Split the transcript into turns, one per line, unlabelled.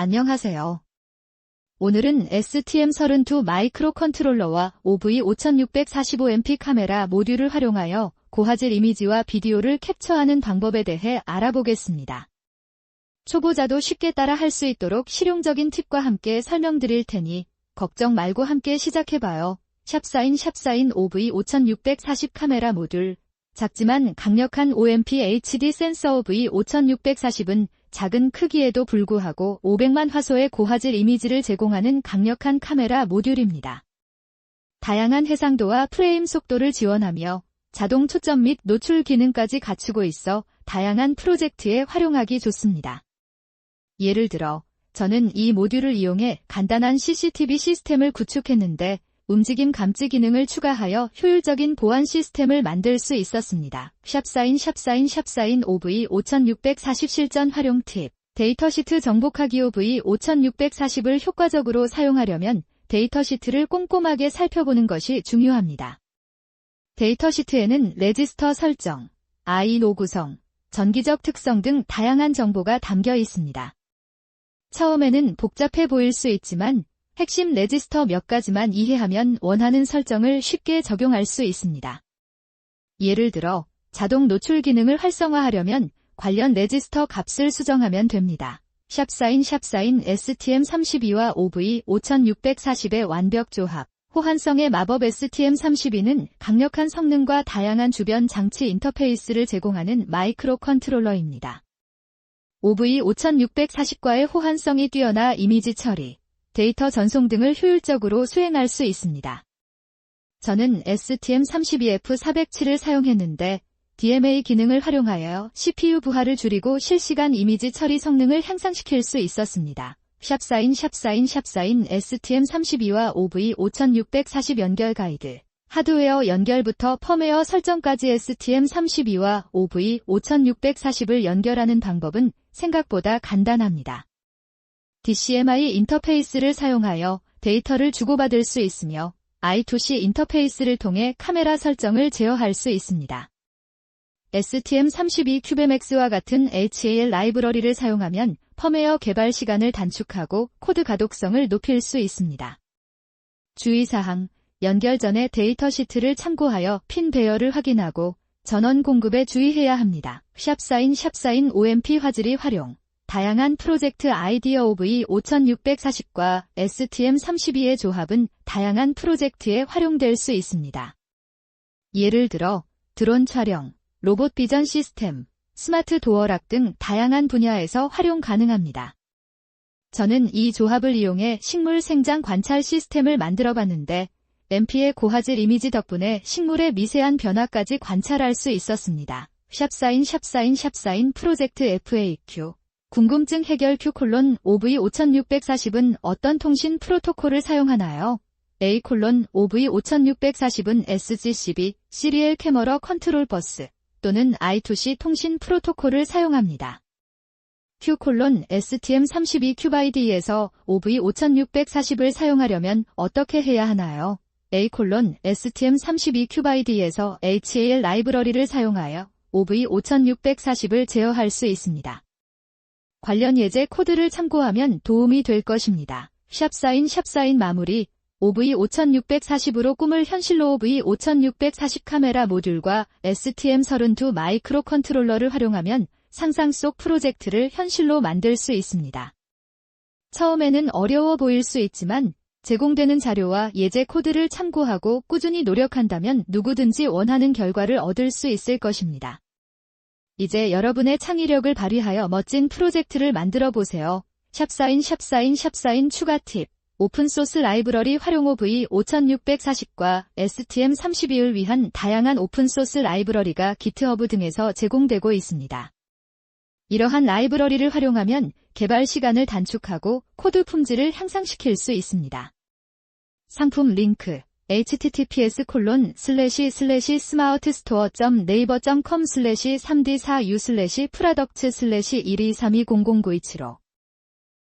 안녕하세요. 오늘은 STM32 마이크로 컨트롤러와 OV5645MP 카메라 모듈을 활용하여 고화질 이미지와 비디오를 캡처하는 방법에 대해 알아보겠습니다. 초보자도 쉽게 따라 할 수 있도록 실용적인 팁과 함께 설명드릴 테니 걱정 말고 함께 시작해봐요. 샵사인 샵사인 OV5640 카메라 모듈 작지만 강력한 OMP HD 센서 OV5640은 작은 크기에도 불구하고 500만 화소의 고화질 이미지를 제공하는 강력한 카메라 모듈입니다. 다양한 해상도와 프레임 속도를 지원하며 자동 초점 및 노출 기능까지 갖추고 있어 다양한 프로젝트에 활용하기 좋습니다. 예를 들어, 저는 이 모듈을 이용해 간단한 CCTV 시스템을 구축했는데 움직임 감지 기능을 추가하여 효율적인 보안 시스템을 만들 수 있었습니다. 샵사인 샵사인 샵사인 OV5640 실전 활용 팁 데이터 시트 정복하기 OV5640을 효과적으로 사용하려면 데이터 시트를 꼼꼼하게 살펴보는 것이 중요합니다. 데이터 시트에는 레지스터 설정, 아이노 구성, 전기적 특성 등 다양한 정보가 담겨 있습니다. 처음에는 복잡해 보일 수 있지만 핵심 레지스터 몇 가지만 이해하면 원하는 설정을 쉽게 적용할 수 있습니다. 예를 들어 자동 노출 기능을 활성화하려면 관련 레지스터 값을 수정하면 됩니다. 샵사인 샵사인 STM32와 OV5640의 완벽 조합 호환성의 마법 STM32는 강력한 성능과 다양한 주변 장치 인터페이스를 제공하는 마이크로 컨트롤러입니다. OV5640과의 호환성이 뛰어나 이미지 처리, 데이터 전송 등을 효율적으로 수행할 수 있습니다. 저는 STM32F407을 사용했는데 DMA 기능을 활용하여 CPU 부하를 줄이고 실시간 이미지 처리 성능을 향상시킬 수 있었습니다. 샵사인 샵사인 샵사인 STM32와 OV5640 연결 가이드 하드웨어 연결부터 펌웨어 설정까지 STM32와 OV5640을 연결하는 방법은 생각보다 간단합니다. DCMI 인터페이스를 사용하여 데이터를 주고받을 수 있으며 I2C 인터페이스를 통해 카메라 설정을 제어할 수 있습니다. STM32 큐베맥스와 같은 HAL 라이브러리를 사용하면 펌웨어 개발 시간을 단축하고 코드 가독성을 높일 수 있습니다. 주의사항, 연결 전에 데이터 시트를 참고하여 핀 배열을 확인하고 전원 공급에 주의해야 합니다. 샵사인 샵사인 OMP 화질이 활용 다양한 프로젝트 아이디어 OV 5640과 STM32의 조합은 다양한 프로젝트에 활용될 수 있습니다. 예를 들어 드론 촬영, 로봇 비전 시스템, 스마트 도어락 등 다양한 분야에서 활용 가능합니다. 저는 이 조합을 이용해 식물 생장 관찰 시스템을 만들어 봤는데 MP의 고화질 이미지 덕분에 식물의 미세한 변화까지 관찰할 수 있었습니다. 샵사인 샵사인 샵사인 프로젝트 FAQ 궁금증 해결 Q OV5640은 어떤 통신 프로토콜을 사용하나요? A OV5640은 SGCB, 시리얼 캐머러 컨트롤 버스 또는 I2C 통신 프로토콜을 사용합니다. Q STM32 큐바이디에서 OV5640을 사용하려면 어떻게 해야 하나요? A STM32 큐바이디에서 HAL 라이브러리를 사용하여 OV5640을 제어할 수 있습니다. 관련 예제 코드를 참고하면 도움이 될 것입니다. 샵사인 샵사인 마무리 OV5640으로 꿈을 현실로 OV5640 카메라 모듈과 STM32 마이크로 컨트롤러를 활용하면 상상 속 프로젝트를 현실로 만들 수 있습니다. 처음에는 어려워 보일 수 있지만 제공되는 자료와 예제 코드를 참고하고 꾸준히 노력한다면 누구든지 원하는 결과를 얻을 수 있을 것입니다. 이제 여러분의 창의력을 발휘하여 멋진 프로젝트를 만들어 보세요. 샵사인 샵사인 샵사인 추가 팁 오픈소스 라이브러리 활용 OV 5640과 STM32을 위한 다양한 오픈소스 라이브러리가 기트허브 등에서 제공되고 있습니다. 이러한 라이브러리를 활용하면 개발 시간을 단축하고 코드 품질을 향상시킬 수 있습니다. 상품 링크 https 콜론 슬래시 슬래시 스마트 스토어 점 네이버 점 컴 슬래시 3d4u 슬래시 프라덕츠 슬래시 1232009275